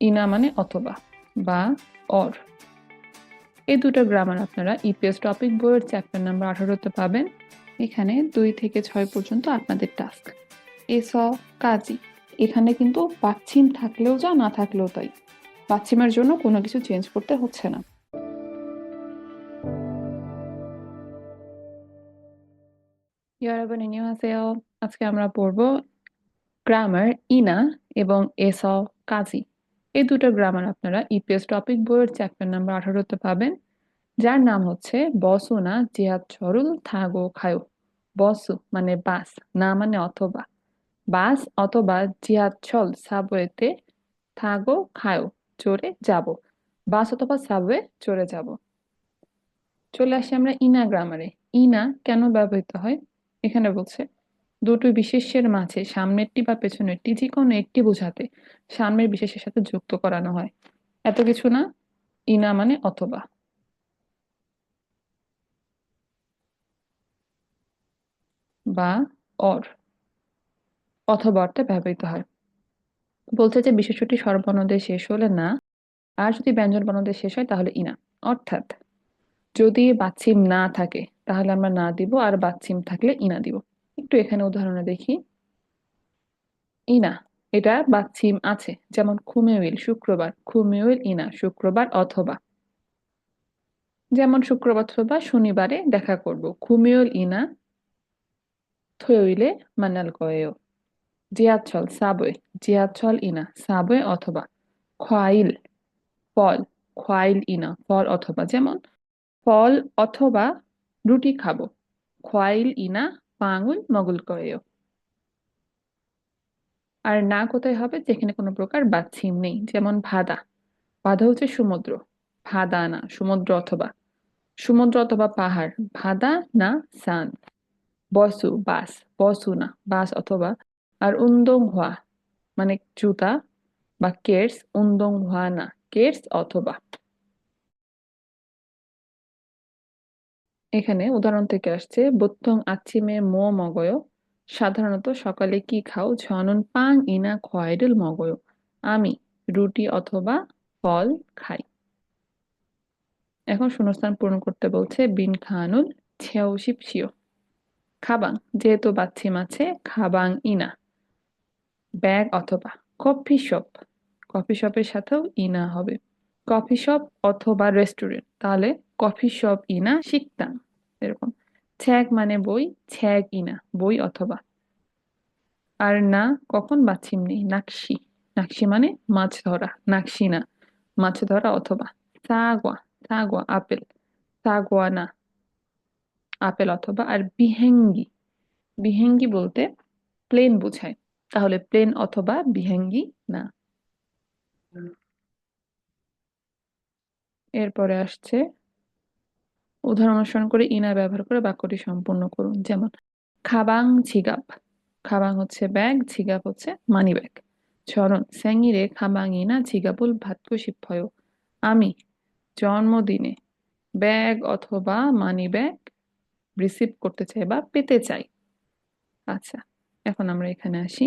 ইনা মানে অথবা বা অর। এই দুটো গ্রামার আপনারা ইপিএস টপিক বইয়ের চ্যাপ্টার নাম্বার আঠারোতে পাবেন। এখানে দুই থেকে ছয় পর্যন্ত আপনাদের টাস্ক। এস কাজী। এখানে কিন্তু পাচ্ছিম থাকলেও যা, না থাকলেও তাই। পাচ্ছিমের জন্য কোনো কিছু চেঞ্জ করতে হচ্ছে না। আজকে আমরা পড়ব গ্রামার ইনা এবং এস কাজী। এই দুটো গ্রামার আপনারা ইপিএস টপিক বইয়ের চ্যাপ্টার নাম্বার আঠারোতে পাবেন, যার নাম হচ্ছে বসুনা জিহাদ সরুল থাগো খায়ো। বসু মানে বাস, না মানে অথবা। বাস অথবা জিহাচ্ছল সাবওয়েতে থাগো খায়ো, চড়ে যাব। বাস অথবা সাবওয়ে চড়ে যাব। চলে আসি আমরা ইনা গ্রামারে। ইনা কেন ব্যবহৃত হয়? এখানে বলছে দুটো বিশেষ্যের মাঝে, সামনেরটি বা পেছনেরটি যে কোনো একটি বোঝাতে সামনের বিশেষের সাথে যুক্ত করানো হয়। এত কিছু না, ইনা মানে অথবা। বা, অর, অথবা অর্থে ব্যবহৃত হয়। বলছে যে বিশেষ্যটি স্বরবর্ণদে শেষ হলে না, আর যদি ব্যঞ্জন বর্ণদে শেষ হয় তাহলে ইনা, অর্থাৎ যদি বাচ্চিম না থাকে, তাহলে আমরা না দিব, আর বাচ্চিম থাকলে ইনা দিব। একটু এখানে উদাহরণে দেখি। ইনা এটা বাচ্চিম আছে, যেমন খুমেউইল শুক্রবার। খুমেউইল ইনা শুক্রবার অথবা। যেমন শুক্রবার অথবা শনিবারে দেখা করব। খুমেউল ইনা থইলে মানাল কয়েও। জিয়াচ্ছল সাবয়ে জিয়াচ্ছল ইনা সাবয়ে অথবা। খোয়াইল, ফল। খোয়াইল ইনা ফল অথবা। যেমন ফল অথবা রুটি খাব। খোয়াইল ইনা পাঙুল মগুল কয়েও আর না কোথায় হবে, যেখানে কোনো প্রকার বাচ্ছিম নেই, যেমন ভাদা। ভাদা হচ্ছে সমুদ্র। ভাদা না, সমুদ্র অথবা। সমুদ্র অথবা পাহাড়। ভাদা না, সান। বসু, বাস। বসু না, বাস অথবা। আর উন্দং হওয়া মানে জুতা বা কেটস উন্দং হওয়া না কেটস অথবা। এখানে উদাহরণ থেকে আসছে, বত্তং আচ্ছিমে মো মগয়। সাধারণত সকালে কি খাও? ঝনন পাং ইনা খয়েডল মগয়। আমি রুটি অথবা ফল খাই। এখন শূন্যস্থান পূরণ করতে বলছে, বিন খানুল ছেও শিপসিও খাবাং, যেহেতু বাচ্চিম আছে খাবাং ইনা। ব্যাগ অথবা কফি শপ। কফি শপের সাথেও ইনা হবে। কফি শপ অথবা রেস্টুরেন্ট। তাহলে কফি শপ ইনা শিখতাম এরকম। ছ্যাগ মানে বই ছ্যাগ ইনা বই অথবা। আর না কখন বাচ্চিম নেই নাকশি। নাকশি মানে মাছ ধরা নাকশি না মাছ ধরা অথবা। সাগোয়া সাগোয়া আপেল। সাগোয়া না আপেল অথবা। আর বিহেঙ্গি বিহেঙ্গি বলতে প্লেন বোঝায়। তাহলে প্লেন অথবা বিহেঙ্গি না। এরপরে আসছে উদাহরণ অনুসরণ করে ইনা ব্যবহার করে বাক্যটি সম্পূর্ণ করুন। যেমন, খাবাং ঝিগাপ খাবাং হচ্ছে ব্যাগ ঝিগাপ হচ্ছে মানি ব্যাগ চরণ স্যাঙিরে খাবাং ইনা ঝিগাপুল ভাতকু শিক্ষয় আমি, জন্মদিনে ব্যাগ অথবা মানি ব্যাগ রিসিভ করতে চাই বা পেতে চাই। আচ্ছা এখন আমরা এখানে আসি।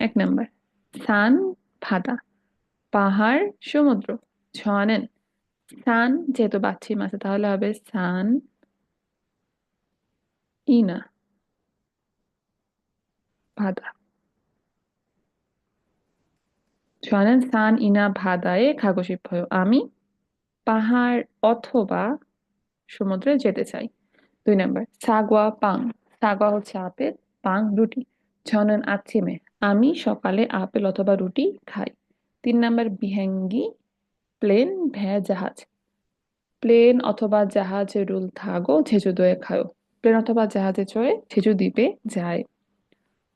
এক নাম্বার, সান ভাদা পাহাড়, সমুদ্র ছনেন সান, যেহেতু বাচ্চিম আছে, তাহলে হবে সান ইনা। ভাদা। ছনেন সান ইনা ভাদায়ে খাগোশিভয় আমি পাহাড় অথবা সমুদ্রে যেতে চাই। দুই নাম্বার, সাগোয়া পাং। সাগোয়া হচ্ছে আপেল, পাং রুটি। ছনন আছিমে আমি সকালে আপেল অথবা রুটি খাই। তিন নাম্বার, বিহেঙ্গি প্লেন ভ্যা জাহাজ। প্লেন অথবা জাহাজে রুল থাকো ছেজু দোয়ে খায়ো। প্লেন অথবা জাহাজে চড়ে ছেজু দ্বীপে যায়।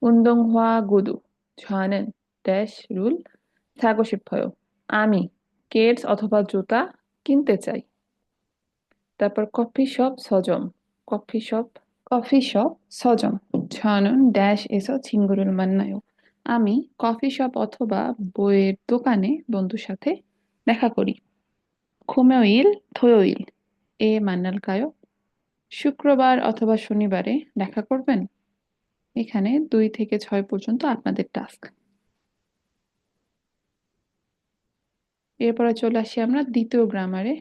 উন্দং হওয়া গুদু ছয়ানেন ড্যাশ, রুল থাগো শিফয় আমি কেটস অথবা জুতা কিনতে চাই। তারপর কফি শপ সজম, কফি শপ কফি শপ সজম ছয়ানন ড্যাশ এসো ছিঙ্গুরুল মান্নায়। আমি কফি শপ অথবা বইয়ের দোকানে বন্ধুর সাথে দেখা করি খোমেওইল ইল এ মান্নাল কায়ো শুক্রবার অথবা শনিবারে দেখা করবেন এখানে দুই থেকে ছয় পর্যন্ত আপনাদের টাস্ক এরপরে চলে আসি আমরা দ্বিতীয় গ্রামারে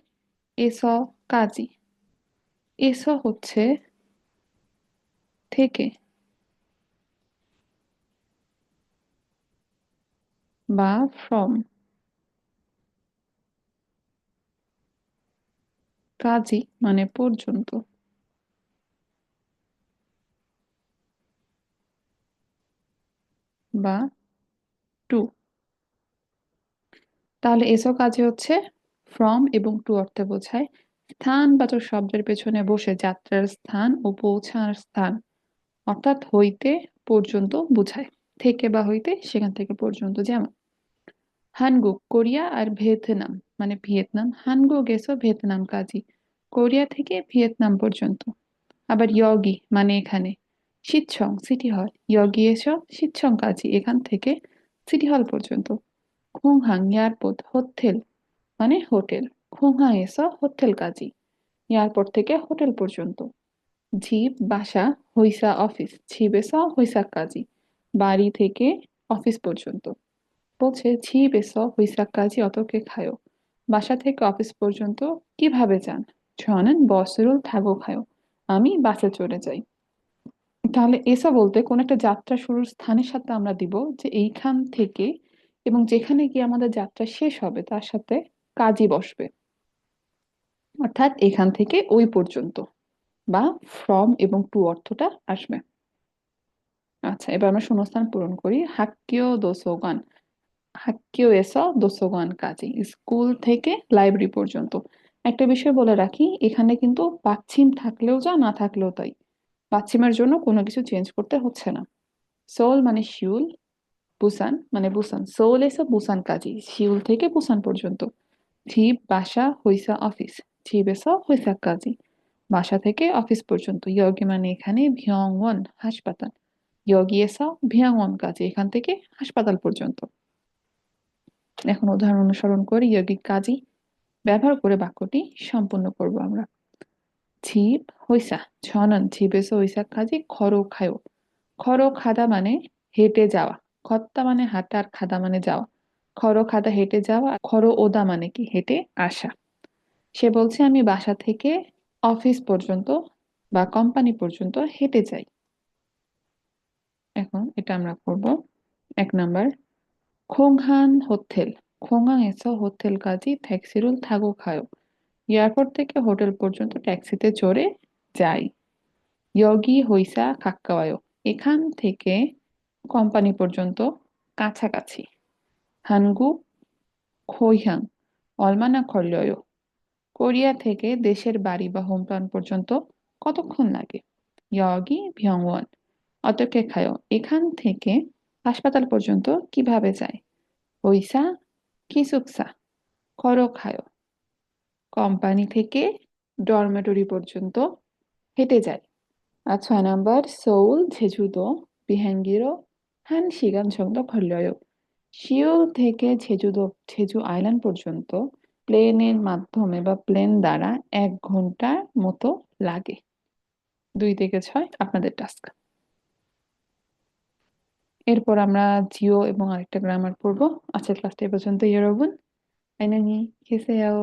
এস কাজী এস হচ্ছে থেকে বা ফ্রম কাজী মানে পর্যন্ত। বা টু। তাহলে এসো কাজে হচ্ছে ফ্রম এবং টু অর্থে বোঝায়। স্থান স্থানবাচক শব্দের পেছনে বসে যাত্রার স্থান ও পৌঁছানোর স্থান। অর্থাৎ হইতে পর্যন্ত বোঝায়। থেকে বা হইতে সেখান থেকে পর্যন্ত যেমন। হানগুক কোরিয়া আর ভিয়েতনাম মানে ভিয়েতনাম হানগুক এসো ভিয়েতনাম কাজী, কোরিয়া থেকে ভিয়েতনাম পর্যন্ত। আবার ইয়গি মানে এখানে সিচ্ছং সিটি হল, ইয়গি এসো সিচ্ছং কাজী, এখান থেকে সিটি হল পর্যন্ত। খুংহাং এয়ারপোর্ট, হোটেল মানে হোটেল, খুংহাং এসো, হোটেল কাজী, এয়ারপোর্ট থেকে হোটেল পর্যন্ত। ঝিপ, বাসা, হইসা অফিস, ঝিপ এসো, হইসা কাজী, বাড়ি থেকে অফিস পর্যন্ত। বলছে ঝিপ এসো হইসা কাজী অতকে খায়ো। বাসা থেকে অফিস পর্যন্ত কীভাবে যান? 저는 বসরুল থাকো খায়ো। আমি বাসে চড়ে যাই। তাহলে এসা বলতে কোন একটা যাত্রা শুরুর স্থানের সাথে আমরা দিব যে এইখান থেকে এবং যেখানে গিয়ে আমাদের যাত্রা শেষ হবে, তার সাথে কাজই বসবে। অর্থাৎ এখান থেকে ওই পর্যন্ত বা ফ্রম এবং টু অর্থটা আসবে। আচ্ছা এবার আমরা শূন্যস্থান পূরণ করি। হাক্কিও দোসোগান। হাক্কিও এসা দোসোগান কাজী স্কুল থেকে লাইব্রেরি পর্যন্ত। একটা বিষয় বলে রাখি, এখানে কিন্তু পাচ্ছিম থাকলেও যা, না থাকলেও তাই। পাচ্ছিমের জন্য কোনো কিছু চেঞ্জ করতে হচ্ছে না। সোল মানে শিউল, বুসান মানে বুসান। সোল এসে বুসান কাজী শিউল থেকে বুসান পর্যন্ত। ঝিপ বাসা হইসা অফিস ঝিপ এসা হইসা কাজী বাসা থেকে অফিস পর্যন্ত। ইয়গি মানে এখানে ভিয়ংওয়ান হাসপাতাল। ইয়গি এসা ভিয়ংওয়ান কাজী এখান থেকে হাসপাতাল পর্যন্ত। এখন উদাহরণ অনুসরণ করে ইয়গিক কাজী ব্যবহার করে বাক্যটি সম্পূর্ণ করব আমরা। ঝিপ হইসা ছনন ঝিপেসো হইসা কাজী খরো খায়ো। খরো খাদা মানে হেঁটে যাওয়া। খত্তা মানে হাঁটা আর খাদা মানে যাওয়া। খরো খাদা হেঁটে যাওয়া, খরো ওদা মানে কি? হেঁটে আসা। সে বলছে, আমি বাসা থেকে অফিস পর্যন্ত বা কোম্পানি পর্যন্ত হেঁটে যাই। এখন এটা আমরা করব। এক নাম্বার খোংহান 콩한 호텔, 공항에서 호텔까지 택시를 থাকো খায়ো এয়ারপোর্ট থেকে হোটেল পর্যন্ত ট্যাক্সিতে চড়ে যাই ইয়গি হইসা কাক্কাওয়ায়ো এখান থেকে কোম্পানি পর্যন্ত কাছাকাছি হানগু খৈহাং অলমানা খল্লয় কোরিয়া থেকে দেশের বাড়ি বা হোম টাউন পর্যন্ত কতক্ষণ লাগে ইয়গি ভিয়ংওয়ান অতকে খায়ো এখান থেকে হাসপাতাল পর্যন্ত কীভাবে যায়? পয়সা কিসুকসা খরখায় কোম্পানি থেকে ডরমেটরি পর্যন্ত হেঁটে যায়। আর ছয় নম্বর সৌল ঝেঝুদো বিহাঙ্গিরো হান শিগান সংদ খলয় শিওল থেকে ঝেঝুদো ঝেঝু আইল্যান্ড পর্যন্ত প্লেনের মাধ্যমে বা প্লেন দ্বারা এক ঘণ্টার মতো লাগে। দুই থেকে ছয় আপনাদের টাস্ক। এরপর আমরা জিও এবং আরেকটা গ্রামার পড়ব। আজকের ক্লাসটা এ পর্যন্ত ইয়ারবুন আইনানি খেসে যাও